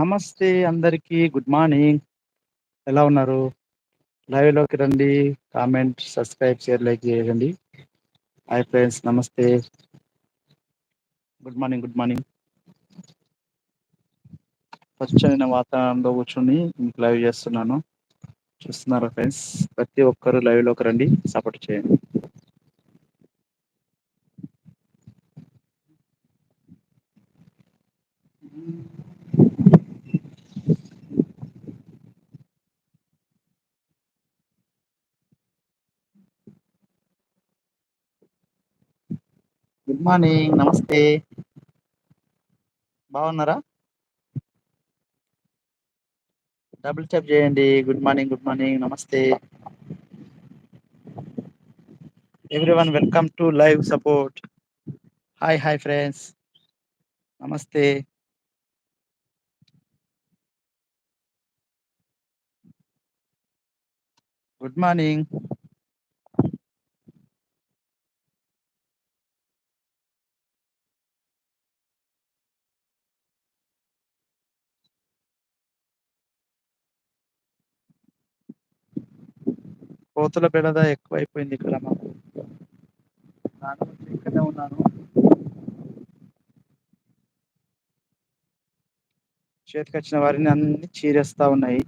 నమస్తే అందరికి good morning. ఎలా ఉన్నారు? లైవ్లోకి రండి కామెంట్ సబ్స్క్రైబ్ షేర్ లైక్ చేయండి. Hi friends namaste. Good morning good morning స్వచ్ఛమైన వాతావరణంలో కూర్చొని మీకు లైవ్ చేస్తున్నాను. చూస్తున్నారా ఫ్రెండ్స్ ప్రతి ఒక్కరు లైవ్లోకి రండి సపోర్ట్ చేయండి. Good morning namaste. బాగున్నారా? డబుల్ చెక్ చేయండి. Good morning good morning namaste. Everyone welcome to live support hi hi friends namaste. Good morning కోతుల బెడద ఎక్కువైపోయింది ఇక్కడ మాకు. ఇక్కడే ఉన్నాను. చేతికి వచ్చిన వారిని అన్ని చీరేస్తా ఉన్నాయి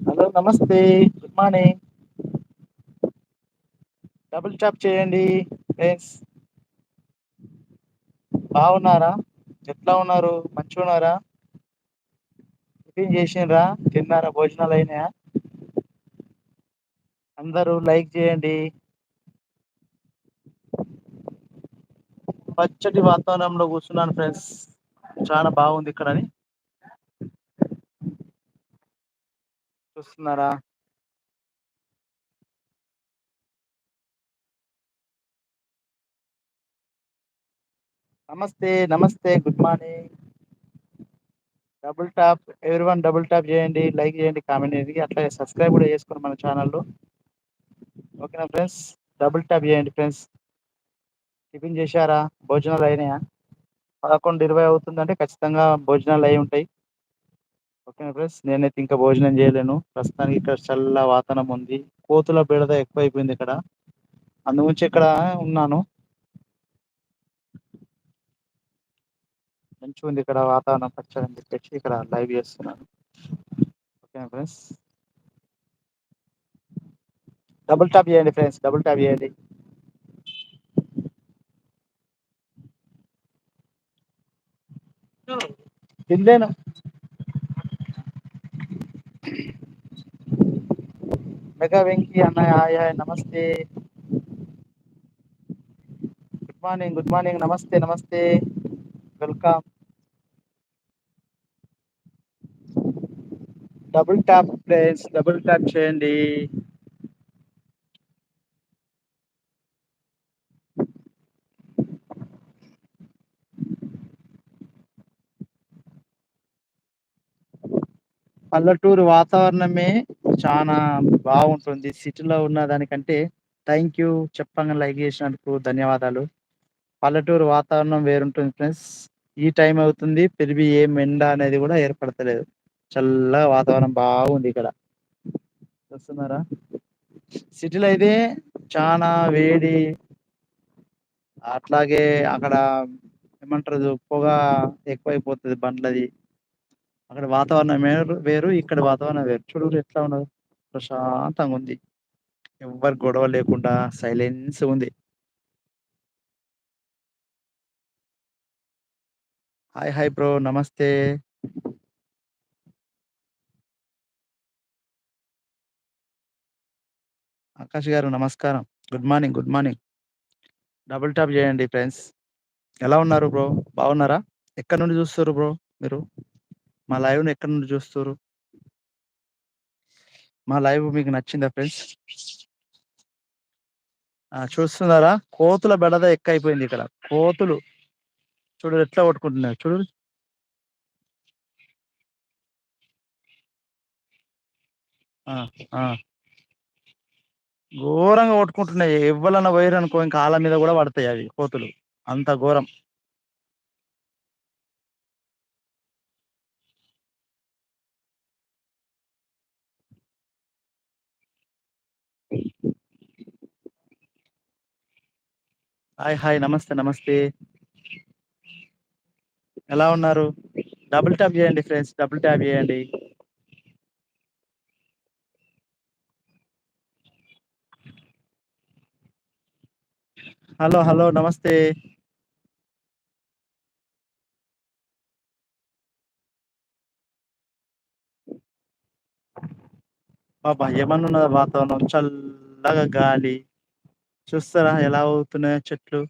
hello namaste good morning double tap చేయండి ఫ్రెండ్స్ బాగున్నారా? ఎట్లా ఉన్నారు? మంచిగా ఉన్నారా? టిఫిన్ చేసినరా తిన్నారా? భోజనాలు అయినాయా? అందరూ లైక్ చేయండి. పచ్చటి వాతావరణంలో కూర్చున్నాను ఫ్రెండ్స్ చాలా బాగుంది ఇక్కడని చూస్తున్నారా? Namaste namaste good morning. Double tap ఎవరి వన్ డబుల్ టాప్ చేయండి లైక్ చేయండి కామెంట్ చేయండి అట్లాగే సబ్స్క్రైబ్ కూడా చేసుకోండి మన ఛానల్లో. ఓకేనా ఫ్రెండ్స్? డబుల్ ట్యాప్ చేయండి ఫ్రెండ్స్. టిఫిన్ చేశారా? భోజనాలు అయినాయా? పదకొండు ఇరవై అవుతుందంటే ఖచ్చితంగా భోజనాలు అయి ఉంటాయి. ఓకేనా ఫ్రెండ్స్ నేనైతే ఇంకా భోజనం చేయలేను. ప్రస్తుతానికి ఇక్కడ చల్ల వాతావరణం ఉంది. కోతుల బెడద ఎక్కువైపోయింది ఇక్కడ. అందుగురించి ఇక్కడ ఉన్నాను. మంచిగా ఉంది ఇక్కడ వాతావరణం పచ్చని చెప్పేసి ఇక్కడ లైవ్ చేస్తున్నాను. ఓకేనా ఫ్రెండ్స్. డబుల్ టాప్ చేయండి ఫ్రెండ్స్ డబుల్ టాప్ చేయండి. తినలేను. మెగా వెంకీ అన్నయ్య hi hi namaste. Good morning good morning namaste namaste. Welcome double tap please double tap చేయండి. పల్లెటూరు వాతావరణమే చాలా బాగుంటుంది. సిటీలో ఉన్న దానికంటే థ్యాంక్ యూ చెప్పంగా లైక్ చేసినందుకు ధన్యవాదాలు. పల్లెటూరు వాతావరణం వేరుంటుంది ఫ్రెండ్స్. ఈ టైం అవుతుంది. పెరిగి ఏం ఎండ అనేది కూడా ఏర్పడతలేదు. చల్లగా వాతావరణం బాగుంది ఇక్కడ. చూస్తున్నారా? సిటీలో అయితే చానా వేడి. అట్లాగే అక్కడ ఏమంటారు? పొగ ఎక్కువైపోతది బండ్లది. అక్కడ వాతావరణం వేరు వేరు ఇక్కడ వాతావరణం వేరు. చూడు ఎట్లా ఉన్నదో. ప్రశాంతంగా ఉంది. ఎవ్వరు గొడవ లేకుండా సైలెన్స్ ఉంది. Hi hi bro. Namaste. Akash garu నమస్కారం. Good morning good morning. Double tap చేయండి ఫ్రెండ్స్. ఎలా ఉన్నారు బ్రో? బాగున్నారా? ఎక్కడ నుండి చూస్తారు బ్రో మీరు? మా లైవ్ను ఎక్కడ నుండి చూస్తురు? మా లైవ్ మీకు నచ్చిందా ఫ్రెండ్స్? ఆ చూస్తున్నారా? కోతుల బెడద ఎక్కువ అయిపోయింది ఇక్కడ. కోతులు. చూడు ఎట్లా కొట్టుకుంటున్నాయి చూడు. ఆ ఆ. ఘోరంగా కొట్టుకుంటున్నాయి. ఎవ్వలన్నా అనుకో ఇంకా కాళ్ళ మీద కూడా పడతాయి అవి కోతులు. అంత ఘోరం. హాయ్ హాయ్ నమస్తే నమస్తే. ఎలా ఉన్నారు? డబుల్ ట్యాప్ చేయండి ఫ్రెండ్స్ డబుల్ ట్యాప్ చేయండి. Hello hello namaste. బాబా ఏమన్నా ఉన్నదో వాతావరణం? చల్లగా గాలి. చూస్తారా? ఎలా ఊగుతున్నాయో చెట్లు?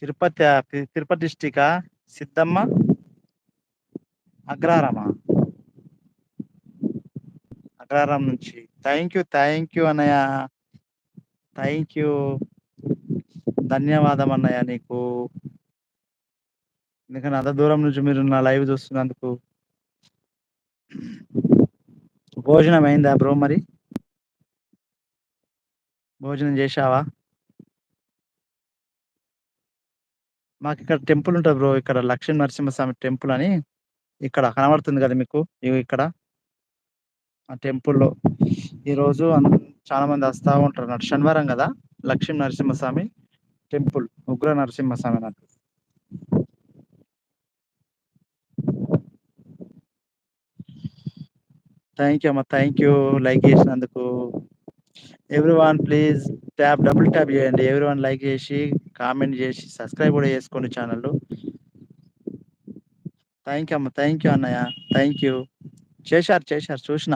తిరుపతా తిరుపతి డిస్టికా సిద్దమ్మ? అగ్రహారమా? అగ్రహారం నుంచి. థ్యాంక్ యూ థ్యాంక్ యూ అన్నయ్య. Thank you. ధన్యవాదం అన్నయ్య నీకు. ఎందుకంటే అంత దూరం నుంచి మీరు నా లైవ్ చూస్తున్నందుకు భోజనం అయిందా బ్రో మరి? భోజనం చేశావా? మాకు ఇక్కడ టెంపుల్ ఉంటది బ్రో ఇక్కడ లక్ష్మీ నరసింహస్వామి టెంపుల్ అని ఇక్కడ కనబడుతుంది కదా మీకు ఇక్కడ. ఆ టెంపుల్లో ఈ రోజు చాలా మంది వస్తా ఉంటారు అన్నట్టు. శనివారం కదా లక్ష్మీ నరసింహస్వామి టెంపుల్ ఉగ్ర నరసింహస్వామి అన్నట్టు. థ్యాంక్ యూ అమ్మ. థ్యాంక్ యూ లైక్ చేసినందుకు. Every one please tap double tap చేయండి. ఎవ్రీ వన్ లైక్ చేసి కామెంట్ చేసి సబ్స్క్రైబ్ కూడా చేసుకోండి ఛానల్ థ్యాంక్ యూ అమ్మ. థ్యాంక్ యూ అన్నయ్య. థ్యాంక్ యూ చేశారు చేశారు. చూసిన.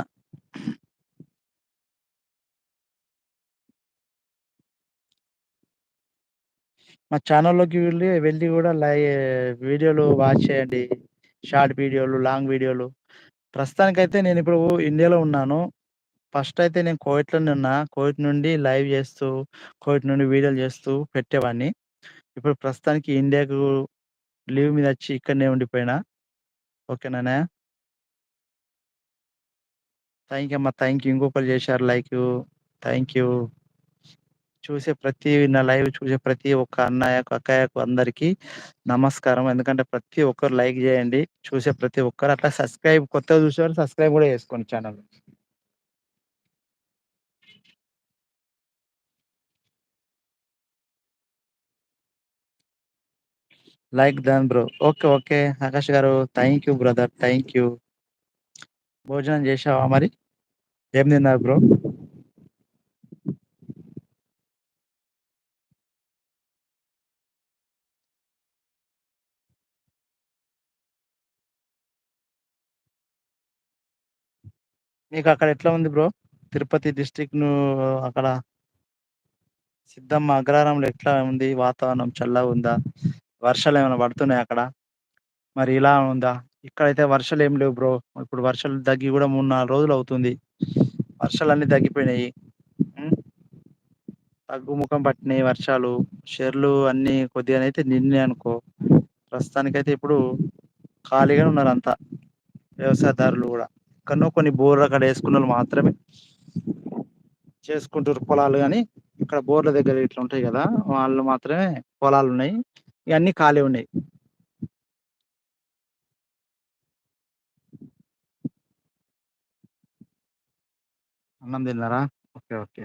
మా ఛానల్లోకి వెళ్ళి వెళ్ళి కూడా లై వీడియోలు వాచ్ చేయండి. షార్ట్ వీడియోలు లాంగ్ వీడియోలు ప్రస్తుతానికి అయితే నేను ఇప్పుడు ఇండియాలో ఉన్నాను. ఫస్ట్ అయితే నేను కోవిట్లోనే ఉన్నా కోవిట్ నుండి లైవ్ చేస్తూ కోవిట్ నుండి వీడియోలు చేస్తూ పెట్టేవాడిని. ఇప్పుడు ప్రస్తుతానికి ఇండియాకు లీవ్ మీద వచ్చి ఇక్కడనే ఉండిపోయినా. ఓకేనా థ్యాంక్ యూ అమ్మా థ్యాంక్ యూ ఇంకొకరు చేశారు లైక్. థ్యాంక్ యూ చూసే ప్రతి నా లైవ్ చూసే ప్రతి ఒక్క అన్నయ్యకు అక్కయ్యకు అందరికి నమస్కారం. ఎందుకంటే ప్రతి ఒక్కరు లైక్ చేయండి. చూసే ప్రతి ఒక్కరు. అట్లా సబ్స్క్రైబ్ కొత్తగా చూసేవారు సబ్స్క్రైబ్ కూడా చేసుకోండి channel. Like than bro. Okay okay. Akash garu thank you brother thank you భోజనం చేసావా మరి? ఏం తిన్నారు బ్రో? మీకు అక్కడ ఎట్లా ఉంది బ్రో? తిరుపతి డిస్ట్రిక్ట్ను అక్కడ సిద్ధమ్మ అగ్రహారంలో ఎట్లా ఉంది? వాతావరణం చల్లగా ఉందా? వర్షాలు ఏమైనా పడుతున్నాయి అక్కడ? మరి ఇలా ఉందా? ఇక్కడైతే వర్షాలు ఏం లేవు బ్రో. ఇప్పుడు వర్షాలు తగ్గి కూడా మూడు నాలుగు రోజులు అవుతుంది. వర్షాలు అన్ని తగ్గిపోయినాయి తగ్గుముఖం పట్టినాయి వర్షాలు. చెర్లు అన్ని కొద్దిగా అయితే నిండినాయి అనుకో ప్రస్తుతానికి అయితే ఇప్పుడు ఖాళీగానే ఉన్నారు అంతా వ్యవసాయదారులు కూడా. ఎక్కడనో కొన్ని బోర్లు అక్కడ వేసుకున్న వాళ్ళు మాత్రమే చేసుకుంటారు పొలాలు కానీ ఇక్కడ బోర్ల దగ్గర ఇట్లా ఉంటాయి కదా వాళ్ళు మాత్రమే పొలాలు ఉన్నాయి. ఇవన్నీ ఖాళీ ఉన్నాయి. అన్నం తిన్నారా? Okay okay.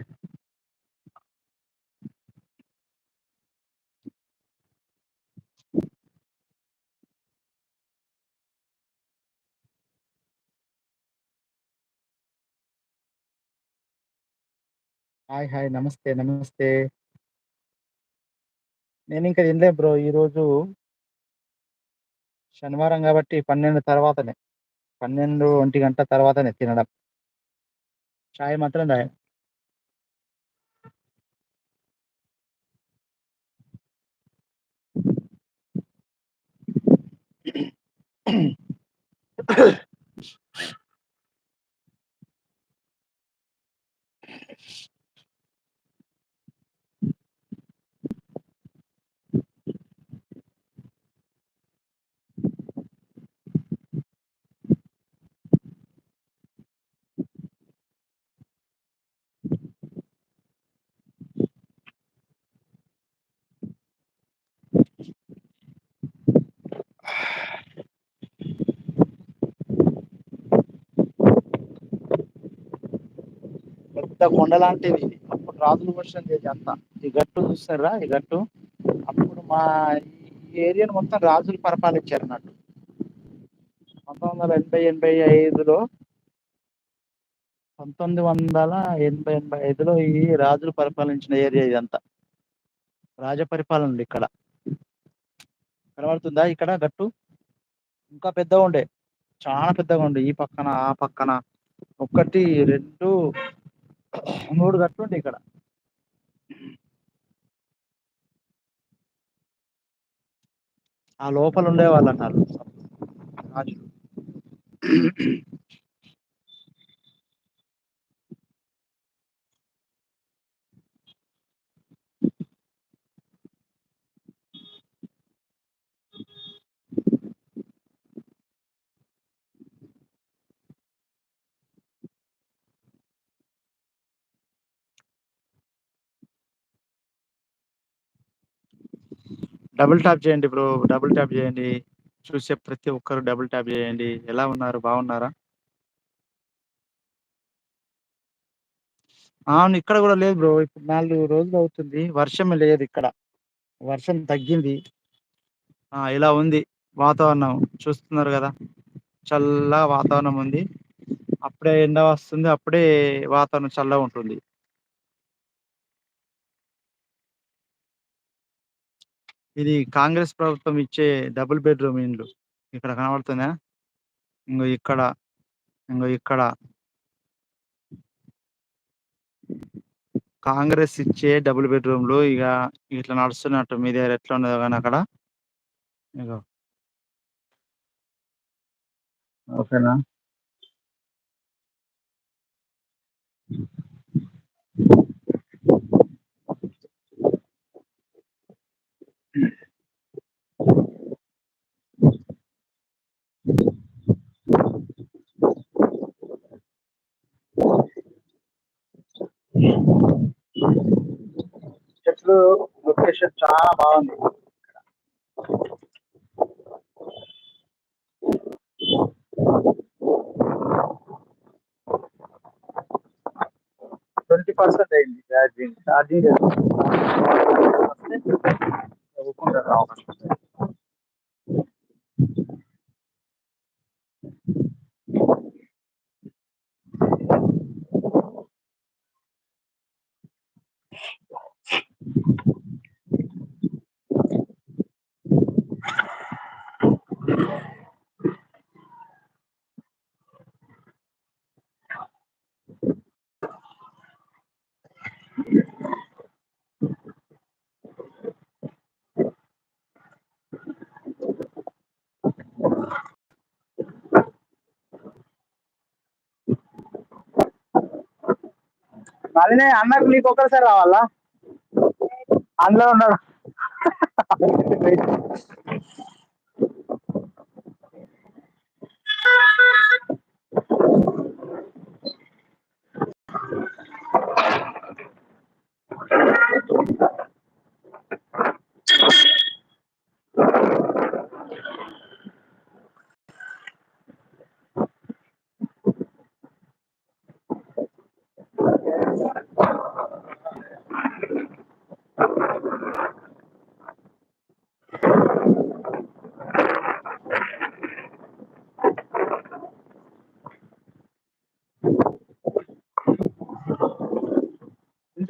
హాయ్ హాయ్ నమస్తే నమస్తే. నేను ఇంకా తినలే బ్రో. ఈరోజు శనివారం కాబట్టి పన్నెండు తర్వాతనే. పన్నెండు ఒంటి గంట తర్వాతనే తినడం. చాయ్ మాత్రం తాగా. పెద్ద కొండ లాంటిది. అప్పుడు రాజులు వర్షం చేసి అంతా. ఈ గట్టు చూస్తారా? ఈ గట్టు? అప్పుడు మా ఈ ఏరియాను మొత్తం రాజులు పరిపాలించారు అన్నట్టు. పంతొమ్మిది వందల ఎనభై ఎనభై ఐదులో పంతొమ్మిది వందల ఎనభై ఎనభై ఐదులో ఈ రాజులు పరిపాలించిన ఏరియా ఇదంతా. రాజ పరిపాలన ఉంది ఇక్కడ. కనబడుతుందా ఇక్కడ గట్టు? ఇంకా పెద్దగా ఉండే. చాలా పెద్దగా ఉండే. ఈ పక్కన ఆ పక్కన. ఒకటి రెండు మూడు గట్లు ఉంటాయి ఇక్కడ. ఆ లోపల ఉండే అంటారు అన్నారు రాజులు. డబుల్ టాప్ చేయండి బ్రో డబుల్ టాప్ చేయండి. చూసే ప్రతి ఒక్కరు డబుల్ ట్యాప్ చేయండి. ఎలా ఉన్నారు? బాగున్నారా? అవును ఇక్కడ కూడా లేదు బ్రో. ఇప్పుడు నాలుగు రోజులు అవుతుంది. వర్షం లేదు ఇక్కడ. వర్షం తగ్గింది. ఆ ఇలా ఉంది వాతావరణం. చూస్తున్నారు కదా? చల్ల వాతావరణం ఉంది. అప్పుడే ఎండ వస్తుంది. అప్పుడే వాతావరణం చల్లగా ఉంటుంది. ఇది కాంగ్రెస్ ప్రభుత్వం ఇచ్చే డబుల్ బెడ్రూమ్ ఇండ్లు ఇక్కడ కనబడుతుందా? ఇంగో ఇక్కడ ఇంకో ఇక్కడ. కాంగ్రెస్ ఇచ్చే డబుల్ బెడ్రూమ్లు ఇక ఇట్లా నడుస్తున్నట్టు మీ దగ్గర ఎట్లా ఉన్నదో కానీ అక్కడ. ఇగో. ఓకేనా? లొకేషన్ చాలా బాగుంది. ట్వంటీ పర్సెంట్ అయింది. ఛార్జింగ్ ఛార్జింగ్ అవకాశం మళ్ళీ అన్నకు నీకు ఒక్కసారి రావాలా? అందులో ఉన్నాడు.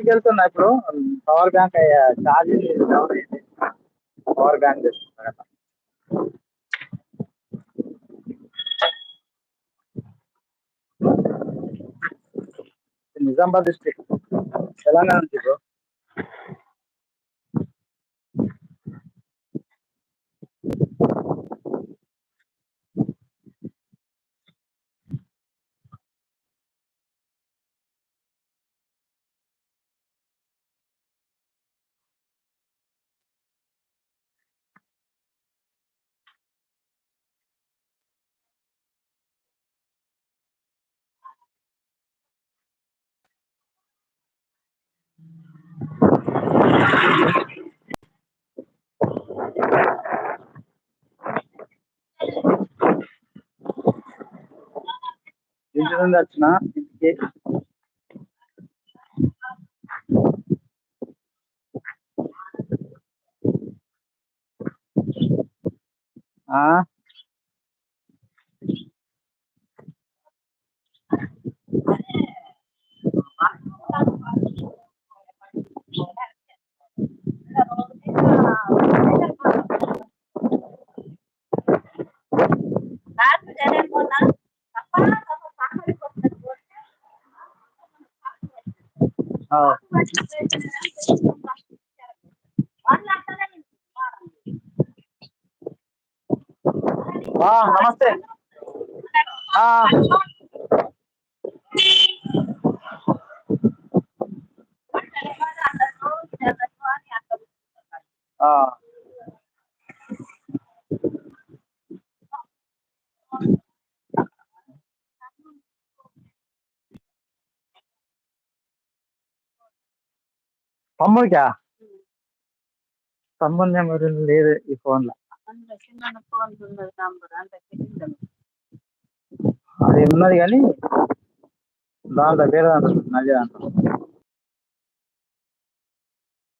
ఇంటికి వెళ్తున్నా ఇప్పుడు. పవర్ బ్యాంక్ ఛార్జింగ్ డౌన్ అయింది పవర్ బ్యాంక్ తెచ్చుకున్నా నిజామాబాద్ డిస్ట్రిక్ట్. తెలంగాణ నుంచి ఇంటి నుండి వచ్చిన? ఇంటికి ఆ ఆ. ఆ, నమస్తే ఆ, ఆ. తమ్ముడికా? తమ్ముడి నెంబర్ లేదు ఈ ఫోన్లో అది ఉన్నది కానీ దాంట్లో వేరే దాంట్లో నది దాంట్లో.